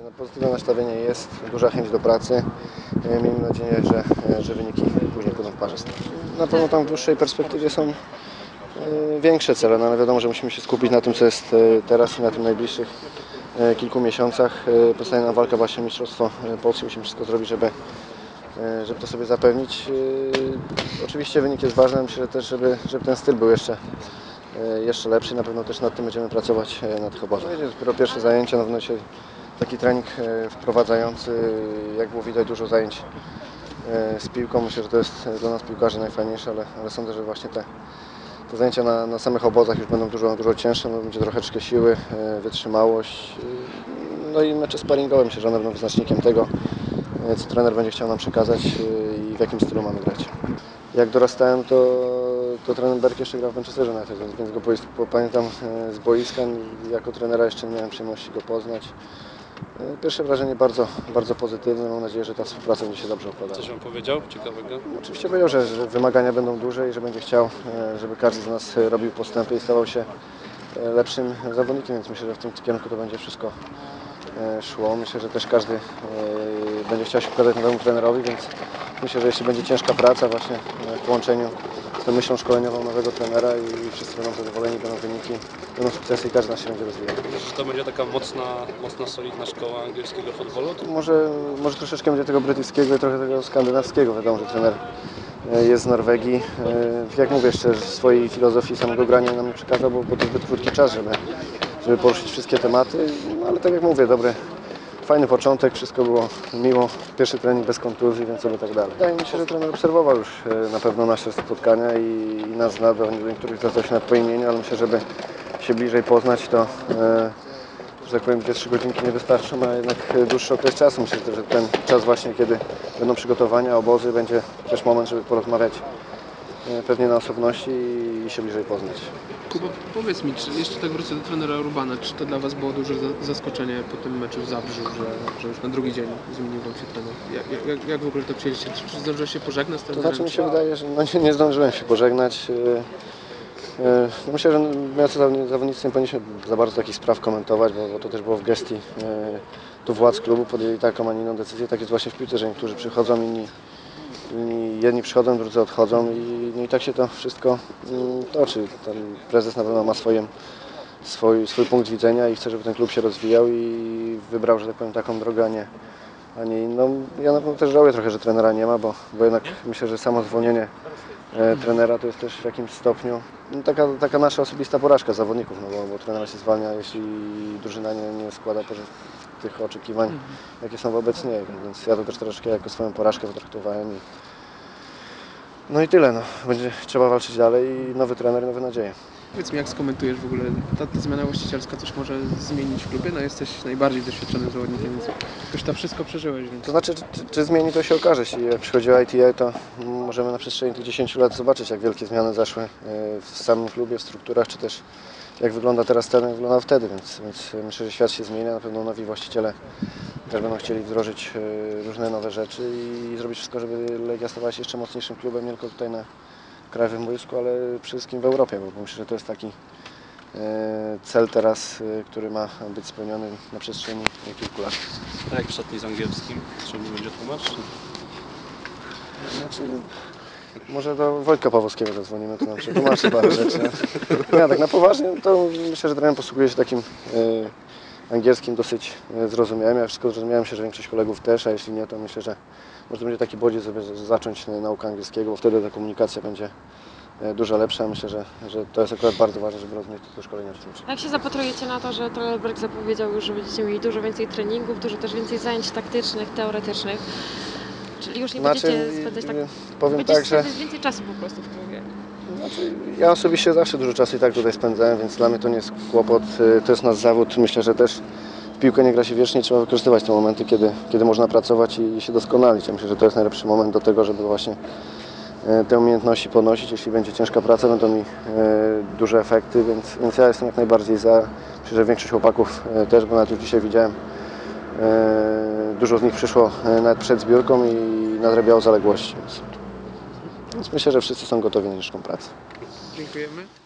No, Pozytywne nastawienie jest, duża chęć do pracy. E, Miejmy nadzieję, że, e, że wyniki później pójdą w parze. Na pewno tam w dłuższej perspektywie są e, większe cele, no ale wiadomo, że musimy się skupić na tym, co jest teraz i na tym najbliższych kilku miesiącach. E, Pozostaje nam walka właśnie Mistrzostwo Polski. Musimy wszystko zrobić, żeby, żeby to sobie zapewnić. Oczywiście wynik jest ważny, myślę też, żeby, żeby ten styl był jeszcze jeszcze lepszy. Na pewno też nad tym będziemy pracować na tych obozach. Dopiero pierwsze zajęcia, na pewno się taki trening e, wprowadzający. Jak było widać, dużo zajęć e, z piłką. Myślę, że to jest dla nas piłkarzy najfajniejsze, ale, ale sądzę, że właśnie te, te zajęcia na, na samych obozach już będą dużo, dużo cięższe. No, będzie troszeczkę siły, e, wytrzymałość. No i mecze sparingowe myślę, że one będą wyznacznikiem tego, co trener będzie chciał nam przekazać i w jakim stylu mamy grać. Jak dorastałem, to, to trener Berk jeszcze grał w Manchesterze United, więc, go pamiętam z boiska. Jako trenera jeszcze miałem przyjemności go poznać. E, Pierwsze wrażenie bardzo, bardzo pozytywne. Mam nadzieję, że ta współpraca będzie się dobrze układała. Coś Wam powiedział ciekawego? Oczywiście powiedział, że, że wymagania będą duże i że będzie chciał, e, żeby każdy z nas robił postępy i stawał się e, lepszym zawodnikiem, więc myślę, że w tym kierunku to będzie wszystko szło. Myślę, że też każdy będzie chciał się pokazać nowemu trenerowi, więc myślę, że jeśli będzie ciężka praca właśnie w połączeniu tą myślą szkoleniową nowego trenera i wszyscy będą zadowoleni, będą wyniki, będą sukcesy i każdy nas się będzie rozwijał. Że to będzie taka mocna, mocna, solidna szkoła angielskiego futbolu? To Może, może troszeczkę będzie tego brytyjskiego i trochę tego skandynawskiego. Wiadomo, że trener e, jest z Norwegii. E, Jak mówię, jeszcze swojej filozofii samego grania nam nie przekazał, bo, bo to zbyt krótki czas, żeby, żeby poruszyć wszystkie tematy. No, ale tak jak mówię, dobry, fajny początek, wszystko było miło. Pierwszy trening bez kontuzji, więc sobie tak dalej. Wydaje mi się, że trener obserwował już e, na pewno nasze spotkania i, i nas zna, do niektórych zwracał się nawet po imieniu, ale myślę, żeby się bliżej poznać, to e, że tak powiem, dwie, trzy godzinki nie wystarczą, a jednak dłuższy okres czasu. Myślę, że ten czas właśnie, kiedy będą przygotowania, obozy, będzie też moment, żeby porozmawiać pewnie na osobności i się bliżej poznać. Kuba, powiedz mi, czy jeszcze tak wrócę do trenera Urbana, czy to dla Was było duże za- zaskoczenie po tym meczu w Zabrzu, że, że już na drugi dzień zmienił Wam się trener? Jak, jak, jak w ogóle to przyjęliście? Czy, czy zdążyłeś się pożegnać z To trenerem? znaczy mi się wydaje, że no nie, nie zdążyłem się pożegnać. E, e, no Myślę, że zawodni- zawodnicy nie powinniśmy za bardzo takich spraw komentować, bo, to też było w gestii tu władz klubu, podjęli taką, a nie inną decyzję. Tak jest właśnie w piłce, że niektórzy przychodzą, inni jedni przychodzą, drudzy odchodzą i, no i tak się to wszystko mm, toczy. Ten prezes na pewno ma swoim, swój, swój punkt widzenia i chce, żeby ten klub się rozwijał i wybrał, że tak powiem, taką drogę, a nie, a nie inną. Ja na pewno też żałuję trochę, że trenera nie ma, bo, bo jednak myślę, że samo zwolnienie e, trenera to jest też w jakimś stopniu no, taka, taka nasza osobista porażka zawodników, no bo, bo trenera się zwalnia, jeśli drużyna nie, nie składa poże- tych oczekiwań, jakie są wobec niej, więc ja to też troszeczkę jako swoją porażkę potraktowałem i no i tyle, no. Będzie trzeba walczyć dalej i nowy trener, nowe nadzieje. Powiedz mi, jak skomentujesz w ogóle, ta, zmiana właścicielska coś może zmienić w klubie? No jesteś najbardziej doświadczonym zawodnikiem, więc już to wszystko przeżyłeś, więc... To znaczy, czy, czy zmieni, to się okaże. Jeśli jak ITA, to możemy na przestrzeni tych 10 lat zobaczyć, jak wielkie zmiany zaszły e, w samym klubie, w strukturach, czy też jak wygląda teraz ten, jak wyglądał wtedy. Więc, więc myślę, że świat się zmienia. Na pewno nowi właściciele też będą chcieli wdrożyć e, różne nowe rzeczy i zrobić wszystko, żeby Legia stawała się jeszcze mocniejszym klubem, nie tylko tutaj na krajowym boisku, ale przede wszystkim w Europie, bo myślę, że to jest taki e, cel teraz, e, który ma być spełniony na przestrzeni kilku lat. A jak w szatni z angielskim? Trzeba będzie tłumacz? Znaczy, może do Wojtka Pawłowskiego zadzwonimy, to nam przetłumaczy parę rzeczy. Nie, tak na poważnie, to myślę, że trener posługuje się takim e, angielskim dosyć e, zrozumiałym. Ja wszystko zrozumiałem się, że większość kolegów też, a jeśli nie, to myślę, że może to będzie taki bodziec, żeby zacząć e, naukę angielskiego, bo wtedy ta komunikacja będzie e, dużo lepsza. Myślę, że, że to jest akurat bardzo ważne, żeby rozumieć to szkolenia w tym Jak się zapatrujecie na to, że trener Berg zapowiedział już, że będziecie mieli dużo więcej treningów, dużo też więcej zajęć taktycznych, teoretycznych, czyli już nie będziecie spędzać tak... powiem tak, że... więcej czasu po prostu w klubie. Znaczy, ja osobiście zawsze dużo czasu i tak tutaj spędzałem, więc dla mnie to nie jest kłopot. Y, To jest nasz zawód. Myślę, że też w piłkę nie gra się wiecznie. Trzeba wykorzystywać te momenty, kiedy, kiedy można pracować i się doskonalić. Ja myślę, że to jest najlepszy moment do tego, żeby właśnie y, te umiejętności ponosić. Jeśli będzie ciężka praca, będą mi y, duże efekty, więc, więc ja jestem jak najbardziej za. Myślę, że większość chłopaków też, bo nawet już dzisiaj widziałem, dużo z nich przyszło nawet przed zbiórką i nadrabiało zaległości. Więc, myślę, że wszyscy są gotowi na ciężką pracę. Dziękujemy.